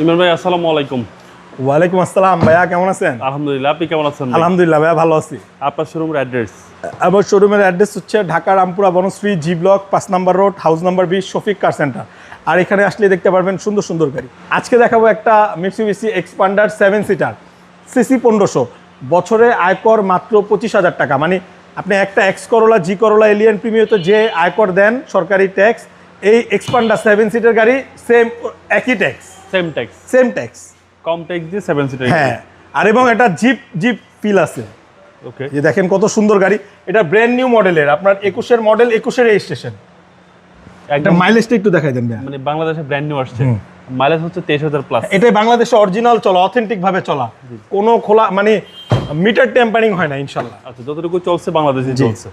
ইমরান ভাই আসসালামু আলাইকুম। ওয়ালাইকুম আসসালাম ভাইয়া কেমন আছেন? আলহামদুলিল্লাহ আপনি কেমন আছেন? আলহামদুলিল্লাহ ভাইয়া ভালো আছি। আপনার শোরুমের অ্যাড্রেস আমার শোরুমের অ্যাড্রেস হচ্ছে ঢাকা রামপুরা বনশ্রী জি ব্লক পাঁচ নাম্বার রোড হাউস নাম্বার বিশ শফিক কার সেন্টার আর এখানে আসলে দেখতে পারবেন সুন্দর সুন্দর গাড়ি। আজকে দেখাবো একটা Mitsubishi Xpander seven seater CC পনেরোশো। বছরে আয়কর মাত্র পঁচিশ হাজার টাকা। মানে আপনি একটা এক্স করোলা জি করোলা এলিয়ান প্রিমিয়তে যে আয়কর দেন সরকারি ট্যাক্স এই এক্সপান্ডার সেভেন সিটার গাড়ি সেম একই tax same tax same tax কম ট্যাক্স দিয়ে সেভেন সিটার হ্যাঁ আর এবং একটা জিপ জিপ ফিল আছে। ওকে যে দেখেন কত সুন্দর গাড়ি। এটা ব্র্যান্ড নিউ মডেলের আপনার একুশের মডেল একুশের রেজিস্ট্রেশন একটা মাইলেজটা একটু দেখাই দেন মানে বাংলাদেশে ব্র্যান্ড নিউ আসছে। মাইলেজ হচ্ছে তেইশ হাজার প্লাস এটাই বাংলাদেশে অরিজিনাল চলা অথেন্টিক ভাবে চলা। কোনো খোলা মানে মিটার টেম্পারিং হয় না ইনশাল্লাহ আচ্ছা যতটুকু চলছে বাংলাদেশে চলছে।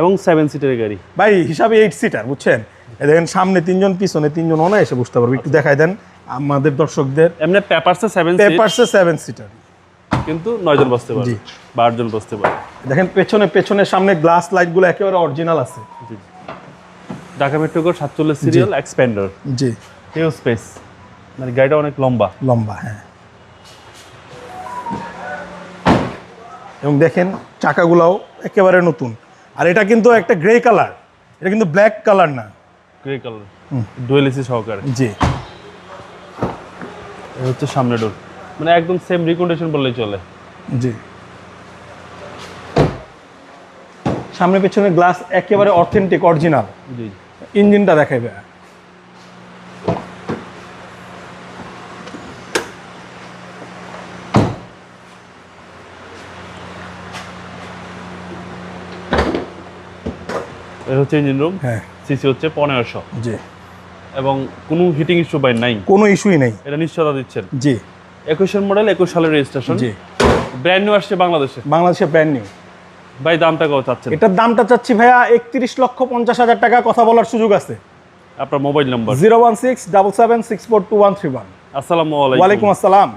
এবং সেভেন সিটের গাড়ি। ভাই হিসাবে এইট সিটার বুঝছেন? দেখেন সামনে তিনজন পিছনে তিনজন অনায়াসে বুঝতে পারবে। একটু দেখাই দেন। আমাদের দর্শকদের এমনি পেপারসে সেভেন সিট পেপারসে সেভেন সিটার কিন্তু নয় জন বসতে পারে জি। বা আট জন বসতে পারে দেখেন পেছনে পেছনের সামনে গ্লাস লাইটগুলো একেবারে অরিজিনাল আছে। জি ঢাকা মেট্রো কোড সাতচল্লিশ সিরিয়াল এক্সপেন্ডার জি। হিউজ স্পেস মানে গাড়িটা অনেক লম্বা। লম্বা হ্যাঁ। এবং দেখেন চাকাগুলাও একেবারে নতুন। আর এটা কিন্তু একটা গ্রে কালার এটা কিন্তু ব্ল্যাক কালার না। গ্রে কালার ডুয়েল এসি সহকারে। জি। এই হচ্ছে সামনে ডোর মানে একদম সেম রিকন্ডিশন বললেই চলে। জি। সামনে পেছনে গ্লাস একেবারে অথেন্টিক অরিজিনাল জি ইঞ্জিনটা দেখাইবে। এই হচ্ছে ইঞ্জিন রুম হ্যাঁ। সিসি হচ্ছে পনেরোশো। জি। এবং কোনো হিটিং ইস্যু বাই নাই কোনো ইস্যুই নাই। এটা নিশ্চয়তা দিচ্ছেন? জি। একুশের মডেল একুশ সালের রেজিস্ট্রেশন জি। ব্র্যান্ড নিউ আসছে বাংলাদেশে? বাংলাদেশে ব্র্যান্ড নিউ ভাই দামটা কত চাচ্ছেন? এটার দামটা চাচ্ছি ভাইয়া একত্রিশ লক্ষ পঞ্চাশ হাজার টাকা কথা বলার সুযোগ আছে। আপনার mobile number zero one six double seven six four two one three one. আসসালামু আলাইকুম। ওয়ালাইকুম আসসালাম।